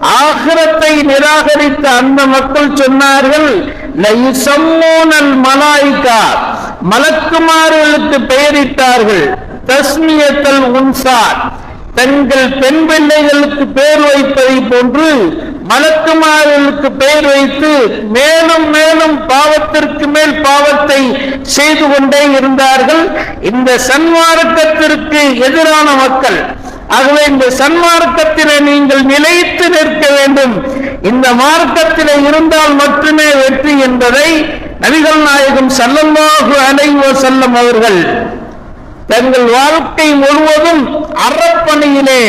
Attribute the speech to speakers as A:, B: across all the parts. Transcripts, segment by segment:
A: ஆகிரத்தை நிராகரித்த அந்த மக்கள் சொன்னார்கள் மலாய்கா. மலக்குமார்களுக்கு பெயரிட்டார்கள் தஸ்மியத்தல் உன்சார். தங்கள் பெண் பிள்ளைகளுக்கு பெயர் வைப்பதை போன்று மலக்குமார்களுக்கு பெயர் வைத்து மேலும் மேலும் பாவத்திற்கு மேல் பாவத்தை செய்து கொண்டே இருந்தார்கள். இந்த சன்மார்க்கத்திற்கு எதிரான மக்கள் ஆகவே இந்த சன்மார்க்கத்திலே நீங்கள் நிலைத்து நிற்க வேண்டும். இந்த மார்க்கத்திலே இருந்தால் மட்டுமே வெற்றி என்பதை நபிகள் நாயகம் சல்லல்லாஹு அலைவோ செல்லம் அவர்கள் தங்கள் வாழ்க்கை முழுவதும் அறப்பணியிலே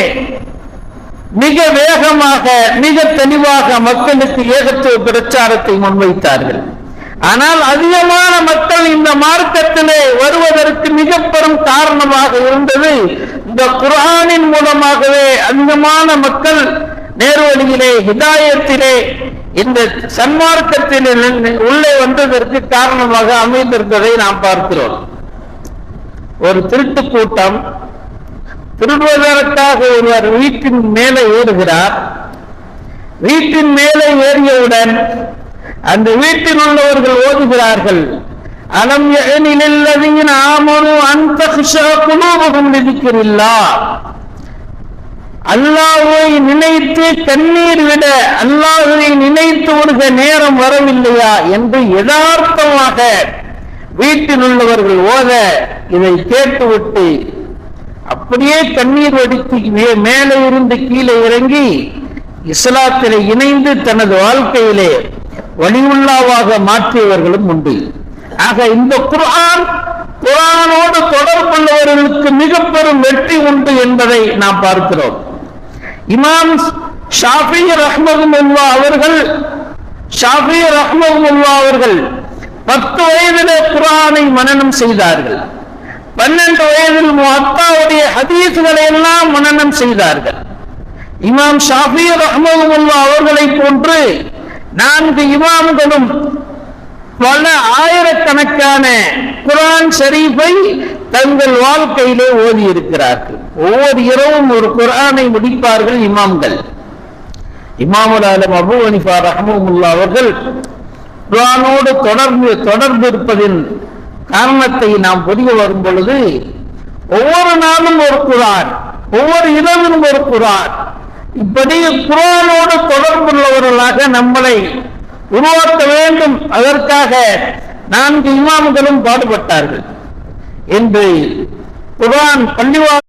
A: மிக வேகமாக மிக தெளிவாக மக்களுக்கு ஏகத்துவ பிரச்சாரத்தை முன்வைத்தார்கள். ஆனால் அதிகமான மக்கள் இந்த மார்க்கத்திலே வருவதற்கு மிக பெரும் காரணமாக இருந்தது இந்த குரானின் மூலமாகவே அதிகமான மக்கள் நேர்வழியிலே ஹிதாயத்திலே இந்த சன்மார்க்கத்தில் உள்ளே வந்ததற்கு காரணமாக அமைந்திருந்ததை நாம் பார்க்கிறோம். ஒரு திருட்டு கூட்டம் திருடுவதற்காக ஒருவர் வீட்டின் மேலே ஏறுகிறார் வீட்டின் மேலே ஏறியவுடன் அந்த வீட்டில் உள்ளவர்கள் ஓதுகிறார்கள் அலம் எனிலல்லதீன ஆமனு அந்த குலூபகம் நிதிக்கிறில்லா அல்லாஹ்வை நினைத்து கண்ணீர் விட அல்லாஹுவை நினைத்து விடுக நேரம் வரவில்லையா? என்று யதார்த்தமாக வீட்டில் உள்ளவர்கள் ஓத இதை கேட்டுவிட்டு அப்படியே தண்ணீர் வடித்து மேலே இருந்து கீழே இறங்கி இஸ்லாத்திலே இணைந்து தனது வாழ்க்கையிலே வழியுள்ளாவாக மாற்றியவர்களும் உண்டு. ஆக இந்த குரான் குரானோடு தொடர்புள்ளவர்களுக்கு மிக பெரும் வெற்றி உண்டு என்பதை நாம் பார்க்கிறோம். இமாம் ஷாஃபி ரஹ்மகுல்லா அவர்கள் ஷாஃபி ரஹ்மகுல்லா அவர்கள் பத்து வயதிலே குரானை மனநம் செய்தார்கள். பன்னெண்டு வயதில் முஹத்தாவுடைய ஹதீசுகளை எல்லாம் மனனம் செய்தார்கள். இமாம் ஷாஃபி ரஹ்மகுல்லா அவர்களை போன்று நான்கு இமாம்களும் பல ஆயிரக்கணக்கான குரான் ஷரீஃபை தங்கள் வாழ்க்கையிலே ஓதி இருக்கிறார்கள் ஒவ்வொரு இரவும் ஒரு குரானை முடிப்பார்கள் இமாம்கள். இமாமுல் ஆலம் அபு ஹனிஃபா ரஹ்மஹுல்லா அவர்கள் குரானோடு தொடர்பு தொடர்பு இருப்பதின் காரணத்தை நாம் புரிய வரும் பொழுது ஒவ்வொரு நாளும் ஒரு குரான் ஒவ்வொரு இரவிலும் ஒரு குரான் இப்படி குரானோடு தொடர்புள்ளவர்களாக நம்மளை உருவாக்க வேண்டும். அதற்காக நான்கு இமாம்களும் பாடுபட்டார்கள். என்று குரான் பள்ளிவா